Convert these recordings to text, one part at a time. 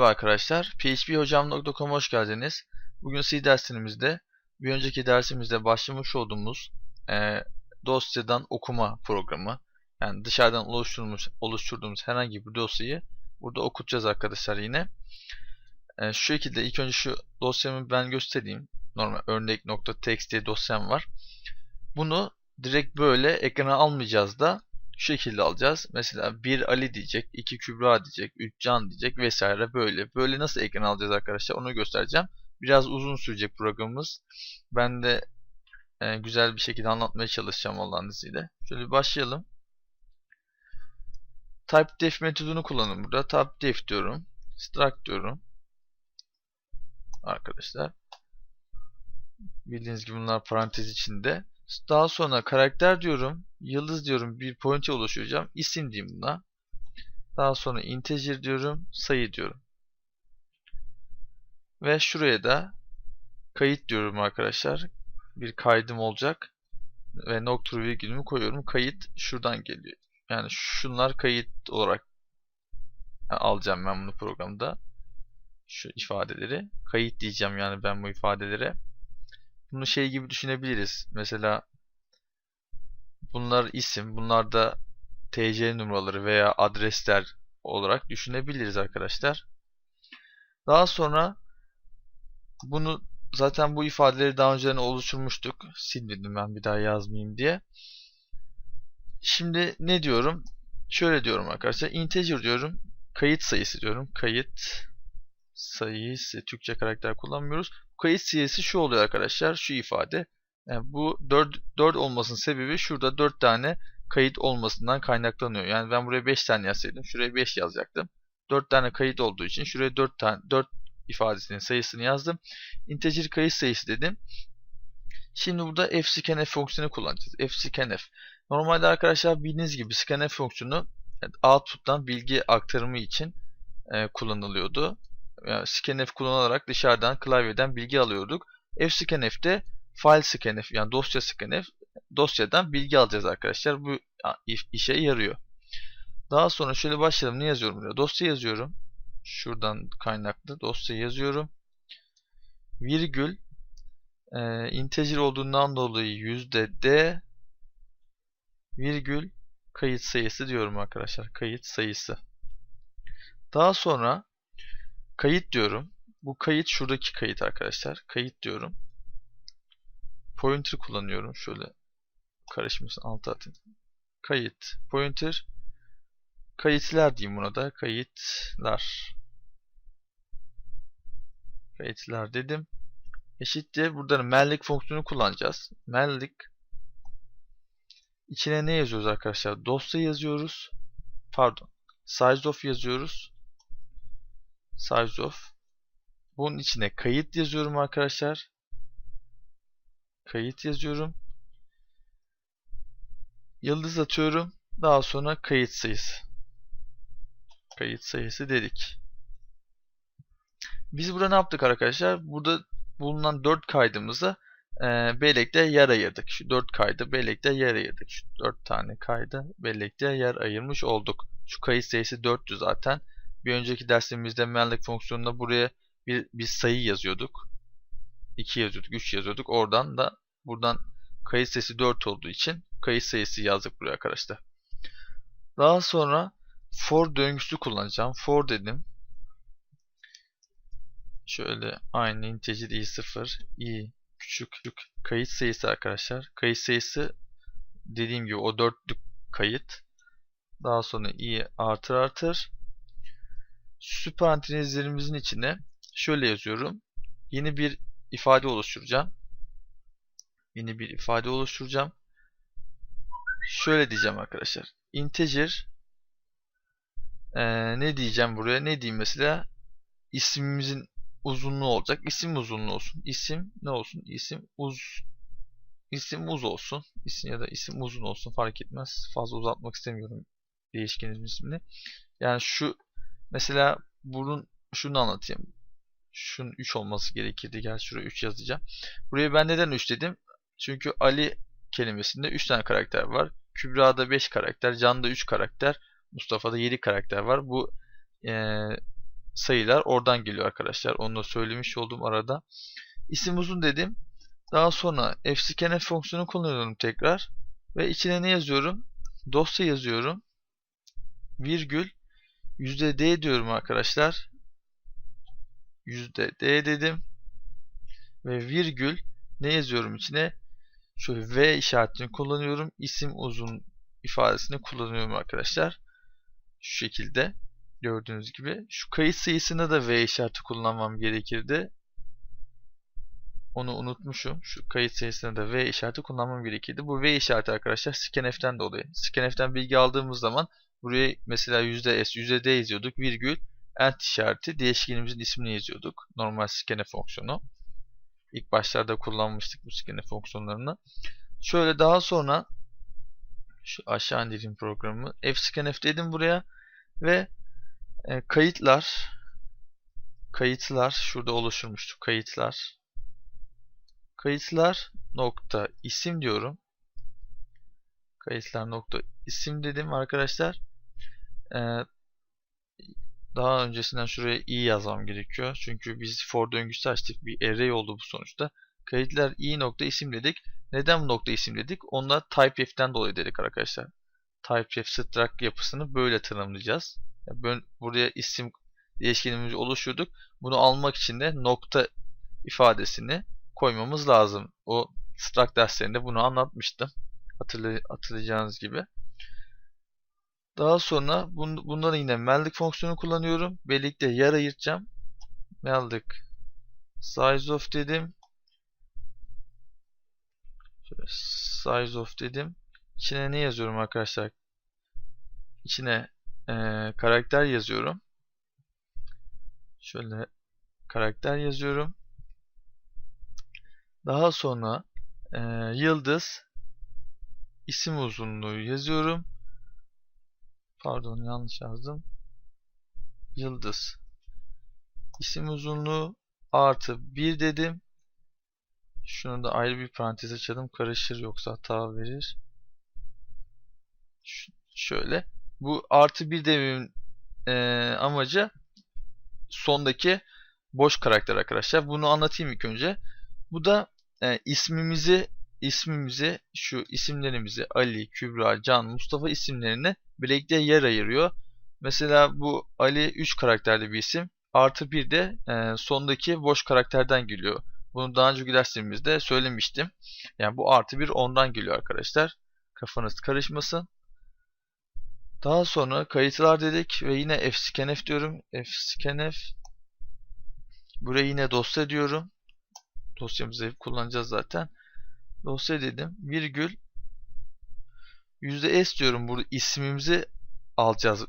Merhaba arkadaşlar, phphocam.com'a hoş geldiniz. Bugün C dersimizde, bir önceki dersimizde başlamış olduğumuz e, dosyadan okuma programı, yani dışarıdan oluşturduğumuz, oluşturduğumuz herhangi bir dosyayı burada okutacağız arkadaşlar yine. E, şu şekilde ilk önce şu dosyamı ben göstereyim. Normal örnek.txt diye dosyam var. Bunu direkt böyle ekrana almayacağız da şu şekilde alacağız. Mesela 1 Ali diyecek, 2 Kübra diyecek, 3 Can diyecek vesaire böyle. Böyle nasıl ekran alacağız arkadaşlar onu göstereceğim. Biraz uzun sürecek programımız. Ben de e, güzel bir şekilde anlatmaya çalışacağım Allah'ın izniyle. Şöyle başlayalım. TypeDef metodunu kullanın burada. TypeDef diyorum. Struct diyorum. Arkadaşlar. Bildiğiniz gibi bunlar parantez içinde. Daha sonra karakter diyorum. Yıldız diyorum. Bir pointer oluşturacağım. İsim diyeyim buna. Daha sonra integer diyorum. Sayı diyorum. Ve şuraya da kayıt diyorum arkadaşlar. Bir kaydım olacak. Ve nokta virgülümü koyuyorum. Kayıt şuradan geliyor. Yani şunlar kayıt olarak alacağım ben bunu programda. Şu ifadeleri. Kayıt diyeceğim yani ben bu ifadelere. Bunu şey gibi düşünebiliriz. Mesela bunlar isim, bunlar da TC numaraları veya adresler olarak düşünebiliriz arkadaşlar. Daha sonra bunu zaten bu ifadeleri daha önceden oluşturmuştuk. Silmedim ben bir daha yazmayayım diye. Şimdi ne diyorum? Şöyle diyorum arkadaşlar. Integer diyorum. Kayıt sayısı diyorum. Kayıt sayısı. Türkçe karakter kullanmıyoruz. Kayıt sayısı şu oluyor arkadaşlar. Şu ifade. Yani bu 4, 4 olmasının sebebi şurada 4 tane kayıt olmasından kaynaklanıyor. Yani ben buraya 5 tane yazsaydım şuraya 5 yazacaktım. 4 tane kayıt olduğu için şuraya 4 tane 4 ifadesinin sayısını yazdım. Integer kayıt sayısı dedim. Şimdi burada fscanf fonksiyonu kullanacağız. fscanf. Normalde arkadaşlar bildiğiniz gibi scanf fonksiyonu output'tan bilgi aktarımı için e, kullanılıyordu. Yani scanf kullanılarak dışarıdan klavyeden bilgi alıyorduk. fscanf de file scanf yani dosya scanf dosyadan bilgi alacağız arkadaşlar. Bu işe yarıyor. Daha sonra şöyle başlayalım. Ne yazıyorum buraya? Dosya yazıyorum. Şuradan kaynaklı dosya yazıyorum. Virgül e, integer olduğundan dolayı yüzde d virgül kayıt sayısı diyorum arkadaşlar. Kayıt sayısı. Daha sonra kayıt diyorum. Bu kayıt şuradaki kayıt arkadaşlar. Kayıt diyorum. Pointer kullanıyorum. Şöyle karışmasın alt atın. Kayıt. Pointer. Kayıtlar diyeyim buna da. Kayıtlar. Kayıtlar dedim. Eşittir. Burada mellik fonksiyonu kullanacağız. Mellik İçine ne yazıyoruz arkadaşlar? Dosya yazıyoruz. Pardon. Size of yazıyoruz. Size of. Bunun içine kayıt yazıyorum arkadaşlar. Kayıt yazıyorum. Yıldız atıyorum. Daha sonra kayıt sayısı. Kayıt sayısı dedik. Biz burada ne yaptık arkadaşlar? Burada bulunan 4 kaydımızı e, bellekte yer ayırdık. Şu 4 kaydı bellekte yer ayırdık. Şu 4 tane kaydı bellekte yer ayırmış olduk. Şu kayıt sayısı 4'tü zaten. Bir önceki dersimizde malloc fonksiyonunda buraya bir, bir sayı yazıyorduk. 2 yazıyorduk, 3 yazıyorduk. Oradan da buradan kayıt sayısı 4 olduğu için kayıt sayısı yazdık buraya arkadaşlar. Daha sonra for döngüsü kullanacağım. For dedim. Şöyle aynı integer i0 i küçük, küçük kayıt sayısı arkadaşlar. Kayıt sayısı dediğim gibi o dörtlük kayıt. Daha sonra i artır artır. Süper parantezlerimizin içine şöyle yazıyorum. Yeni bir ifade oluşturacağım. Yeni bir ifade oluşturacağım. Şöyle diyeceğim arkadaşlar. Integer ee, ne diyeceğim buraya? Ne diyeyim mesela? İsmimizin uzunluğu olacak. İsim uzunluğu olsun. İsim ne olsun? İsim uz isim uz olsun. İsim ya da isim uzun olsun fark etmez. Fazla uzatmak istemiyorum değişkenin ismini. Yani şu mesela bunun şunu anlatayım. Şunun 3 olması gerekirdi. Gel şuraya 3 yazacağım. Buraya ben neden 3 dedim? Çünkü Ali kelimesinde 3 tane karakter var. Kübra'da 5 karakter, Can'da 3 karakter, Mustafa'da 7 karakter var. Bu e, sayılar oradan geliyor arkadaşlar. Onu da söylemiş olduğum arada. İsim uzun dedim. Daha sonra fscanf fonksiyonu kullanıyorum tekrar. Ve içine ne yazıyorum? Dosya yazıyorum. Virgül %d diyorum arkadaşlar. %d dedim. Ve virgül ne yazıyorum içine? Şöyle V işaretini kullanıyorum. İsim uzun ifadesini kullanıyorum arkadaşlar. Şu şekilde gördüğünüz gibi. Şu kayıt sayısında da V işareti kullanmam gerekirdi. Onu unutmuşum. Şu kayıt sayısında da V işareti kullanmam gerekirdi. Bu V işareti arkadaşlar scanf'ten dolayı. Scanf'ten bilgi aldığımız zaman buraya mesela %S, %D yazıyorduk. Virgül, ent işareti değişkenimizin ismini yazıyorduk. Normal scanf fonksiyonu. İlk başlarda kullanmıştık bu scanf fonksiyonlarını. Şöyle daha sonra şu aşağı indireyim programı. fscanf dedim buraya ve e, kayıtlar kayıtlar şurada oluşturmuştuk kayıtlar kayıtlar nokta isim diyorum kayıtlar nokta isim dedim arkadaşlar ee, daha öncesinden şuraya i yazmam gerekiyor çünkü biz for döngüsü açtık bir array oldu bu sonuçta kayıtlar i nokta isim dedik neden nokta isim dedik onda typef'ten dolayı dedik arkadaşlar typef struct yapısını böyle tanımlayacağız yani buraya isim değişkenimizi oluşturduk. Bunu almak için de nokta ifadesini koymamız lazım. O struct derslerinde bunu anlatmıştım. Hatırlay hatırlayacağınız gibi. Daha sonra bun bundan yine meldik fonksiyonu kullanıyorum. Birlikte yer ayıracağım. Meldik size of dedim. Size of dedim. İçine ne yazıyorum arkadaşlar? İçine e, karakter yazıyorum. Şöyle karakter yazıyorum. Daha sonra e, yıldız isim uzunluğu yazıyorum. Pardon yanlış yazdım. Yıldız isim uzunluğu artı 1 dedim. Şunu da ayrı bir parantez açalım. Karışır yoksa hata verir. Ş şöyle. Bu artı 1 dememin e, amacı sondaki boş karakter arkadaşlar. Bunu anlatayım ilk önce. Bu da e, ismimizi ismimizi şu isimlerimizi Ali, Kübra, Can, Mustafa isimlerini birlikte yer ayırıyor. Mesela bu Ali 3 karakterli bir isim. Artı 1 de e, sondaki boş karakterden geliyor. Bunu daha önceki derslerimizde söylemiştim. Yani bu artı 1 ondan geliyor arkadaşlar. Kafanız karışmasın. Daha sonra kayıtlar dedik ve yine fscanf diyorum. fscanf buraya yine dosya diyorum. Dosyamızı kullanacağız zaten. Dosya dedim. Virgül %s diyorum. Burada ismimizi alacağız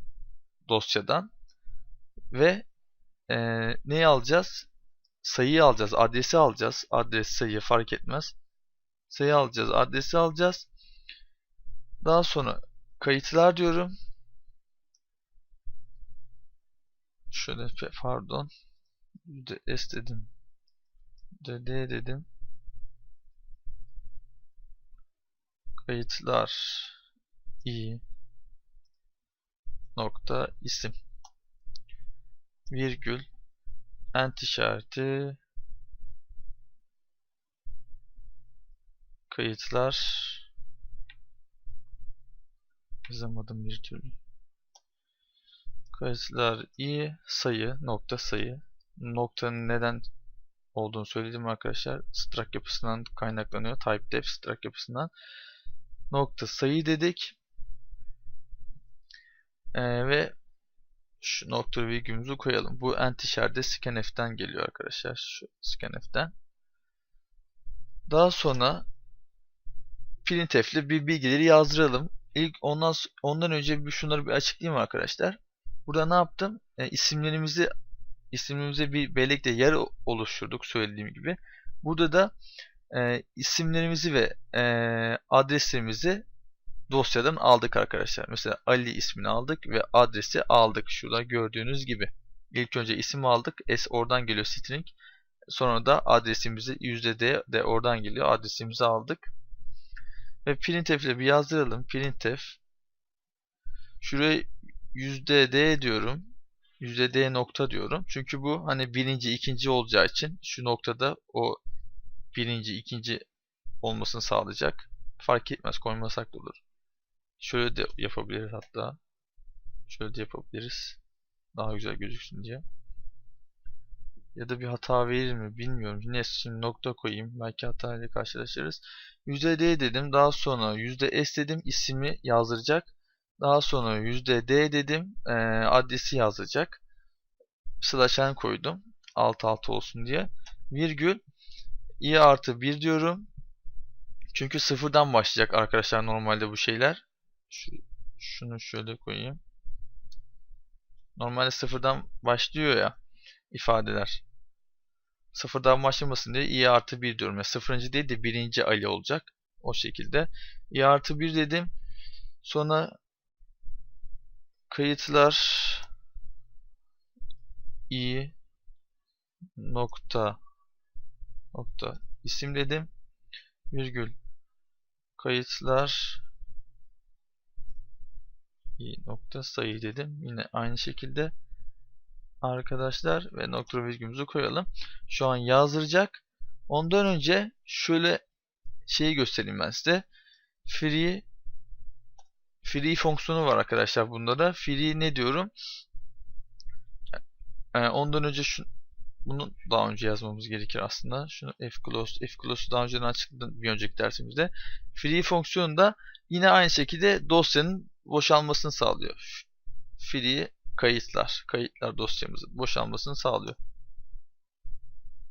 dosyadan. Ve e, neyi alacağız? Sayıyı alacağız. Adresi alacağız. Adres sayı fark etmez. Sayı alacağız. Adresi alacağız. Daha sonra kayıtlar diyorum. Şöyle pardon. S dedim. De D dedim. Kayıtlar i nokta isim virgül ent işareti kayıtlar yazamadım bir türlü. Kayıtlar i sayı nokta sayı. Noktanın neden olduğunu söyledim arkadaşlar. Struct yapısından kaynaklanıyor. Type def struct yapısından. Nokta sayı dedik. Ee, ve şu nokta virgülümüzü koyalım. Bu ent işareti scanf'ten geliyor arkadaşlar. Şu scanf'ten. Daha sonra printf ile bir bilgileri yazdıralım. İlk ondan ondan önce bir şunları bir açıklayayım arkadaşlar. Burada ne yaptım? E, isimlerimizi isimlerimize bir bellekte yer oluşturduk söylediğim gibi. Burada da e, isimlerimizi ve e, adreslerimizi dosyadan aldık arkadaşlar. Mesela Ali ismini aldık ve adresi aldık. Şurada gördüğünüz gibi. İlk önce isim aldık. S oradan geliyor string. Sonra da adresimizi %D de oradan geliyor. Adresimizi aldık. Ve printf ile bir yazdıralım. Printf şuraya %D diyorum. %d nokta diyorum. Çünkü bu hani birinci, ikinci olacağı için şu noktada o birinci, ikinci olmasını sağlayacak. Fark etmez koymasak da olur. Şöyle de yapabiliriz hatta. Şöyle de yapabiliriz. Daha güzel gözüksün diye. Ya da bir hata verir mi bilmiyorum. Neyse şimdi nokta koyayım. Belki hata ile karşılaşırız. %D dedim. Daha sonra %S dedim. ismi yazdıracak. Daha sonra %D dedim. E, adresi yazacak. Slash n koydum. Alt alt olsun diye. Virgül i artı 1 diyorum. Çünkü sıfırdan başlayacak arkadaşlar normalde bu şeyler. Şu, şunu şöyle koyayım. Normalde sıfırdan başlıyor ya ifadeler. Sıfırdan başlamasın diye i artı 1 diyorum. Yani sıfırıncı değil de birinci ali olacak. O şekilde. i artı 1 dedim. Sonra kayıtlar i nokta nokta isim dedim. Virgül kayıtlar nokta sayı dedim. Yine aynı şekilde arkadaşlar ve nokta virgülümüzü koyalım. Şu an yazdıracak. Ondan önce şöyle şeyi göstereyim ben size. Free free fonksiyonu var arkadaşlar bunda da. Free ne diyorum? Ee, ondan önce şu bunu daha önce yazmamız gerekir aslında. Şunu fclose, fclose'u daha önceden açıkladım bir önceki dersimizde. Free fonksiyonu da yine aynı şekilde dosyanın boşalmasını sağlıyor. Free kayıtlar, kayıtlar dosyamızın boşalmasını sağlıyor.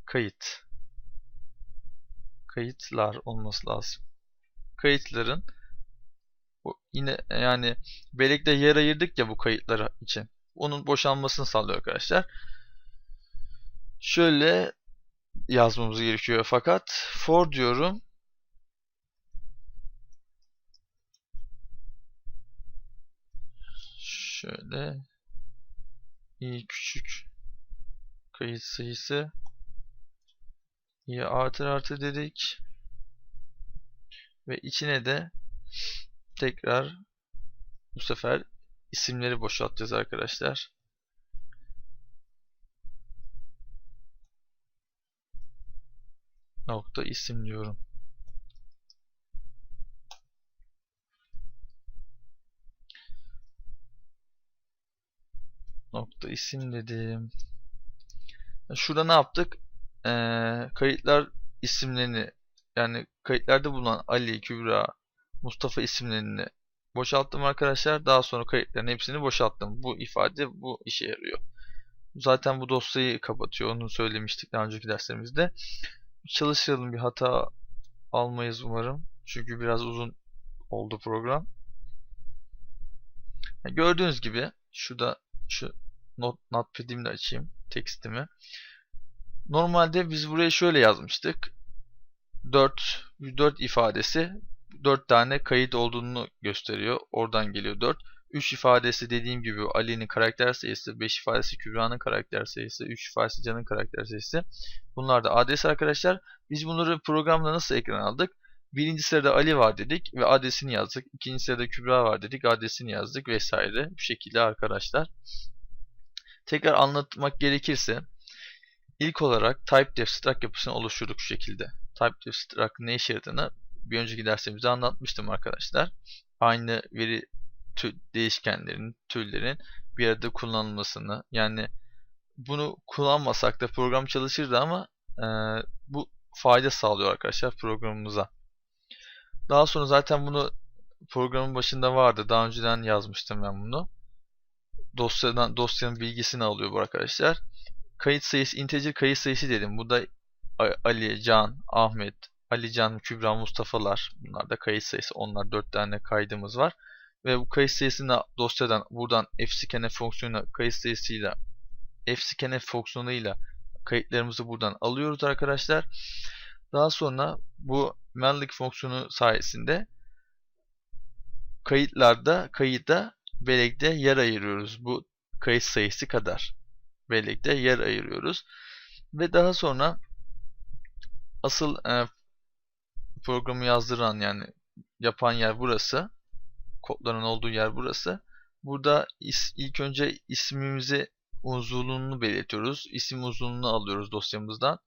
Kayıt. Kayıtlar olması lazım. Kayıtların yine yani belekte yer ayırdık ya bu kayıtları için. Onun boşalmasını sağlıyor arkadaşlar. Şöyle yazmamız gerekiyor fakat for diyorum. Şöyle i küçük kayıt sayısı i artı artı dedik ve içine de tekrar bu sefer isimleri boşaltacağız arkadaşlar. Nokta isim diyorum. Nokta isim dedim. Şurada ne yaptık? Ee, kayıtlar isimlerini yani kayıtlarda bulunan Ali, Kübra, Mustafa isimlerini boşalttım arkadaşlar. Daha sonra kayıtların hepsini boşalttım. Bu ifade bu işe yarıyor. Zaten bu dosyayı kapatıyor. Onu söylemiştik daha önceki derslerimizde. Çalıştıralım bir hata almayız umarım. Çünkü biraz uzun oldu program. gördüğünüz gibi şurada şu not, notepad'imi de açayım tekstimi. Normalde biz buraya şöyle yazmıştık. 4 4 ifadesi 4 tane kayıt olduğunu gösteriyor. Oradan geliyor 4. 3 ifadesi dediğim gibi Ali'nin karakter sayısı, 5 ifadesi Kübra'nın karakter sayısı, 3 ifadesi Can'ın karakter sayısı. Bunlar da adres arkadaşlar. Biz bunları programda nasıl ekran aldık? Birinci sırada Ali var dedik ve adresini yazdık. İkinci sırada Kübra var dedik, adresini yazdık vesaire. Bu şekilde arkadaşlar. Tekrar anlatmak gerekirse ilk olarak type struct yapısını oluşturduk şu şekilde. Type struct ne işe yaradığını bir önceki dersimizde anlatmıştım arkadaşlar. Aynı veri tü değişkenlerin, türlerin bir arada kullanılmasını yani bunu kullanmasak da program çalışırdı ama e, bu fayda sağlıyor arkadaşlar programımıza. Daha sonra zaten bunu programın başında vardı. Daha önceden yazmıştım ben bunu dosyadan dosyanın bilgisini alıyor bu arkadaşlar. Kayıt sayısı integer kayıt sayısı dedim. Bu da Ali, Can, Ahmet, Ali, Can, Kübra, Mustafa'lar. Bunlar da kayıt sayısı. Onlar 4 tane kaydımız var. Ve bu kayıt sayısını dosyadan buradan fscanf fonksiyonuna kayıt sayısıyla fscanf fonksiyonuyla kayıtlarımızı buradan alıyoruz arkadaşlar. Daha sonra bu malloc fonksiyonu sayesinde kayıtlarda kayıda bellekte yer ayırıyoruz. Bu kayıt sayısı kadar bellekte yer ayırıyoruz. Ve daha sonra asıl e, programı yazdıran yani yapan yer burası. Kodların olduğu yer burası. Burada is, ilk önce ismimizi uzunluğunu belirtiyoruz. İsim uzunluğunu alıyoruz dosyamızdan.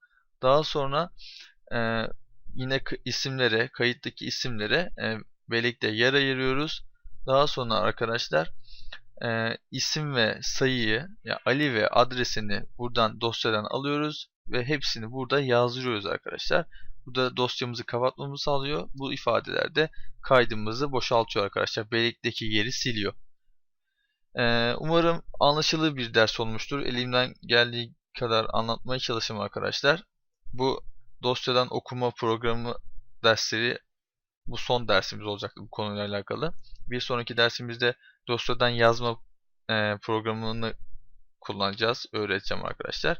Daha sonra e, yine isimlere, kayıttaki isimlere e, belekte yer ayırıyoruz. Daha sonra arkadaşlar e, isim ve sayıyı, yani Ali ve adresini buradan dosyadan alıyoruz ve hepsini burada yazdırıyoruz arkadaşlar. Bu da dosyamızı kapatmamızı sağlıyor. Bu ifadeler de kaydımızı boşaltıyor arkadaşlar. Bellekteki yeri siliyor. Ee, umarım anlaşılır bir ders olmuştur. Elimden geldiği kadar anlatmaya çalışım arkadaşlar. Bu dosyadan okuma programı dersleri bu son dersimiz olacak bu konuyla alakalı. Bir sonraki dersimizde dosyadan yazma e, programını kullanacağız, öğreteceğim arkadaşlar.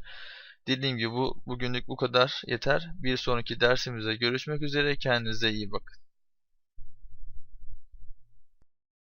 Dediğim gibi bu bugünlük bu kadar yeter. Bir sonraki dersimizde görüşmek üzere. Kendinize iyi bakın.